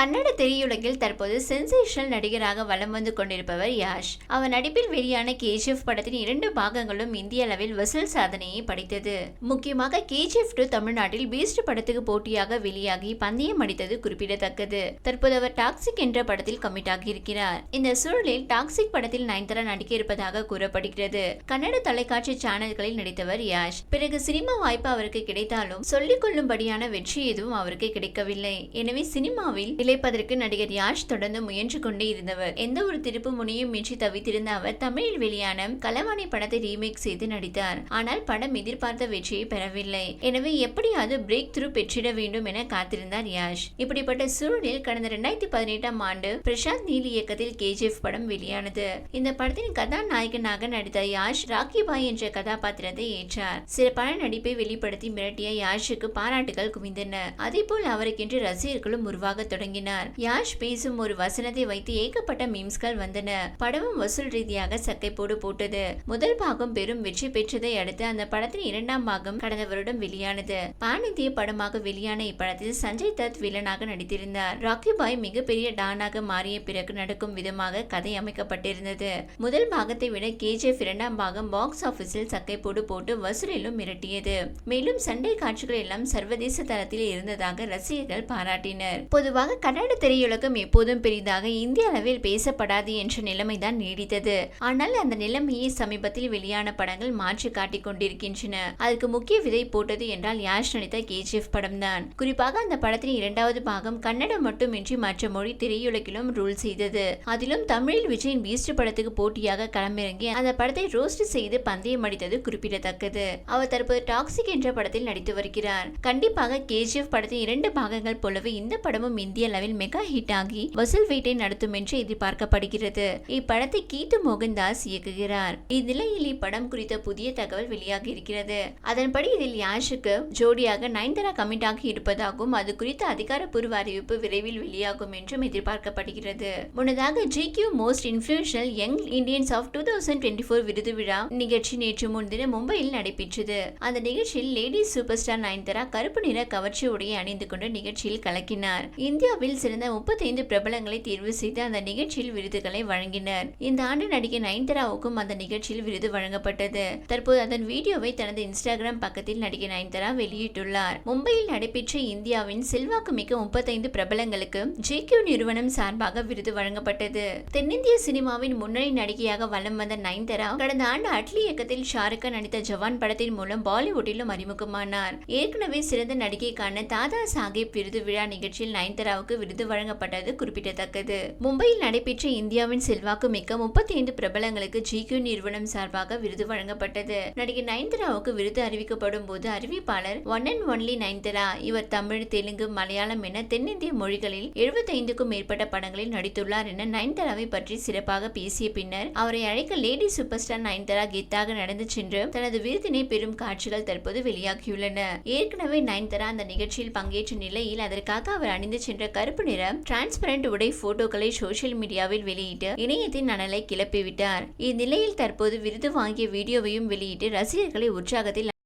கன்னட திரையுலகில் தற்போது சென்சேஷனல் நடிகராக வலம் வந்து கொண்டிருப்பவர் யாஷ். அவர் நடிப்பில் வெளியான கேஜிஎஃப் படத்தின் இரண்டு பாகங்களும் இந்திய அளவில் வசூல் சாதனையை படைத்தது. முக்கியமாக கேஜிஎஃப் டூ தமிழ்நாட்டில் பீஸ்ட் படத்துக்கு போட்டியாக வெளியாகி பந்தயம் அடித்தது குறிப்பிடத்தக்கது. தற்போது அவர் டாக்ஸிக் என்ற படத்தில் கமிட் ஆகியிருக்கிறார். இந்த சூழலில் டாக்ஸிக் படத்தில் நயன்தாரா நடிக்க இருப்பதாக கூறப்படுகிறது. கன்னட தொலைக்காட்சி சேனல்களில் நடித்தவர் யாஷ். பிறகு சினிமா வாய்ப்பு அவருக்கு கிடைத்தாலும் சொல்லிக் கொள்ளும்படியான வெற்றி எதுவும் அவருக்கு கிடைக்கவில்லை. எனவே சினிமாவில் நிலைப்பதற்கு நடிகர் யாஷ் தொடர்ந்து முயன்று கொண்டே இருந்தவர். எந்த ஒரு திருப்பு முனையும் இன்றி தவித்திருந்த அவர் தமிழில் வெளியான கலவாணி படத்தை ரீமேக் செய்து நடித்தார். ஆனால் படம் எதிர்பார்த்த வெற்றியை பெறவில்லை. எனவே எப்படியாவது பிரேக் த்ரூ பெற்றிட வேண்டும் என காத்திருந்தார் யாஷ். இப்படிப்பட்ட சூழலில் கடந்த இரண்டாயிரத்தி பதினெட்டாம் ஆண்டு பிரசாந்த் நீல் இயக்கத்தில் கேஜிஎஃப் படம் வெளியானது. இந்த படத்தின் கதாநாயகனாக நடித்த யாஷ் ராக்கி பாய் என்ற கதாபாத்திரத்தை ஏற்றார். சிறப்பான நடிப்பை வெளிப்படுத்தி மிரட்டிய யாஷுக்கு பாராட்டுகள் குவிந்தன. அதேபோல் அவருக்கென்று ரசிகர்களும் உருவாக தொடங்கினார் யாஷ் பேசும் ஒரு வசனத்தை வைத்து ஏகப்பட்ட மீம்ஸ்கள் வந்தன. படமும் வசூல் ரீதியாக சக்கை போடு போட்டது. முதல் பாகம் பெரும் வெற்றி பெற்றதை அடுத்து அந்த படத்தின் இரண்டாம் பாகம் கடந்த வருடம் வெளியானது. பான் படமாக வெளியான இப்படத்தில் சஞ்சய் தத் வில்லனாக நடித்திருந்தார். ராக்கி பாய் மிகப்பெரிய டானாக மாறிய பிறகு நடக்கும் விதமாக கதை அமைக்கப்பட்டிருந்தது. முதல் பாகத்தை விட கேஜிஎஃப் இரண்டாம் பாகம் பாக்ஸ் ஆபீஸில் சக்கை போடு போட்டு வசூலிலும் மிரட்டியது. மேலும் சண்டை காட்சிகள் எல்லாம் சர்வதேச தரத்தில் இருந்ததாக ரசிகர்கள் பாராட்டினர். பொதுவாக கன்னட திரையுலகம் எப்போதும் பெரிதாக இந்திய அளவில் பேசப்படாது என்ற நிலைமைதான் நீடித்தது. ஆனால் அந்த நிலைமையை சமீபத்தில் வெளியான படங்கள் மாற்றி காட்டிக் கொண்டிருக்கின்றன. அதற்கு முக்கிய விதை போட்டது என்றால் யாஷ் நடித்த கேஜிஎஃப் படம்தான். குறிப்பாக அந்த படத்தின் இரண்டாவது பாகம் கன்னடம் மட்டுமின்றி மற்ற மொழி திரையுலகிலும் ரூல் செய்தது. அதிலும் தமிழில் விஜயின் பீஸ்ட் படத்துக்கு போட்டியாக களமிறங்கி அந்த படத்தை ரோஸ்ட் செய்து பந்தயம் அடித்தது குறிப்பிடத்தக்கது. அவர் தற்போது டாக்ஸிக் என்ற படத்தில் நடித்து வருகிறார். கண்டிப்பாக கேஜிஎஃப் படத்தின் இரண்டு பாகங்கள் போலவே இந்த படமும் இந்திய அளவில் மெகா ஹிட் ஆகி வசூல் வேட்டை நடத்தும் என்று எதிர்பார்க்கப்படுகிறது. இப்படத்தை கீட்டு மோகன்தாஸ் இயக்குகிறார். இந்நிலையில் இப்படம் குறித்த புதிய தகவல் வெளியாகி இருக்கிறது. அதன்படி இதில் யாஷுக்கு ஜோடியாக நயன்தாரா கமிட் ஆகி இருப்பதாகவும் அது குறித்த அதிகாரப்பூர்வ அறிவிப்பு விரைவில் வெளியாகும் என்றும் எதிர்பார்க்கப்படுகிறது. முன்னதாக G Q most influential young Indians of two thousand twenty four விருது விழா நிகழ்ச்சி நேற்று முன்தினம் மும்பையில் நடைபெற்றது. அந்த நிகழ்ச்சியில் லேடி சூப்பர் ஸ்டார் நயன்தாரா கருப்பு நிற கவர்ச்சி உடையை அணிந்து கொண்டு நிகழ்ச்சியில் கலக்கினார். இந்தியா இந்தியாவில் சிறந்த முப்பத்தைந்து பிரபலங்களை தேர்வு செய்து அந்த நிகழ்ச்சியில் விருதுகளை வழங்கினர். இந்த ஆண்டு நடிகை நயன்தாராவுக்கும் அந்த நிகழ்ச்சியில் விருது வழங்கப்பட்டது. தற்போது அதன் வீடியோவை தனது இன்ஸ்டாகிராம் பக்கத்தில் நடிகை நயன்தாரா வெளியிட்டுள்ளார். மும்பையில் நடைபெற்ற இந்தியாவின் செல்வாக்கு மிக்க முப்பத்தைந்து பிரபலங்களுக்கு ஜேகியூ நிறுவனம் சார்பாக விருது வழங்கப்பட்டது. தென்னிந்திய சினிமாவின் முன்னணி நடிகையாக வலம் வந்த நயன்தாரா கடந்த ஆண்டு அட்லி இயக்கத்தில் ஷாருக் கான் நடித்த ஜவான் படத்தின் மூலம் பாலிவுட்டிலும் அறிமுகமானார். ஏற்கனவே சிறந்த நடிகைக்கான தாதா சாஹேப் விருது விழா நிகழ்ச்சியில் நயன்தாராவுக்கு விருது வழங்கப்பட்டது குறிப்பிடத்தக்கது. மும்பையில் நடைபெற்ற இந்தியாவின் செல்வாக்கு மிக்க முப்பத்தி ஐந்து பிரபலங்களுக்கு ஜி கியூ நிறுவனம் சார்பாக விருது வழங்கப்பட்டது. நடிகை நயன்தாராவுக்கு விருது அறிவிக்கப்படும் போது அறிவிப்பாளர் ஒன் அண்ட் ஒன்லி நயன்தாரா இவர் தமிழ் தெலுங்கு மலையாளம் என தென்னிந்திய மொழிகளில் எழுபத்தைந்துக்கும் மேற்பட்ட படங்களில் நடித்துள்ளார் என நயன்தாராவை பற்றி சிறப்பாக பேசிய பின்னர் அவரை அழைக்க லேடி சூப்பர் ஸ்டார் நயன்தாரா கெத்தாக நடந்து சென்று தனது விருதினை பெறும் காட்சிகள் தற்போது வெளியாகியுள்ளன. ஏற்கனவே நயன்தாரா அந்த நிகழ்ச்சியில் பங்கேற்ற நிலையில் அதற்காக அவர் அணிந்து சென்ற கருப்பு நிற டிரான்ஸ்பரண்ட் உடை போட்டோக்களை சோசியல் மீடியாவில் வெளியிட்டு இணையத்தின் அனலை கிளப்பிவிட்டார். இந்நிலையில் தற்போது விருது வாங்கிய வீடியோவையும் வெளியிட்டு ரசிகர்களை உற்சாகத்தில்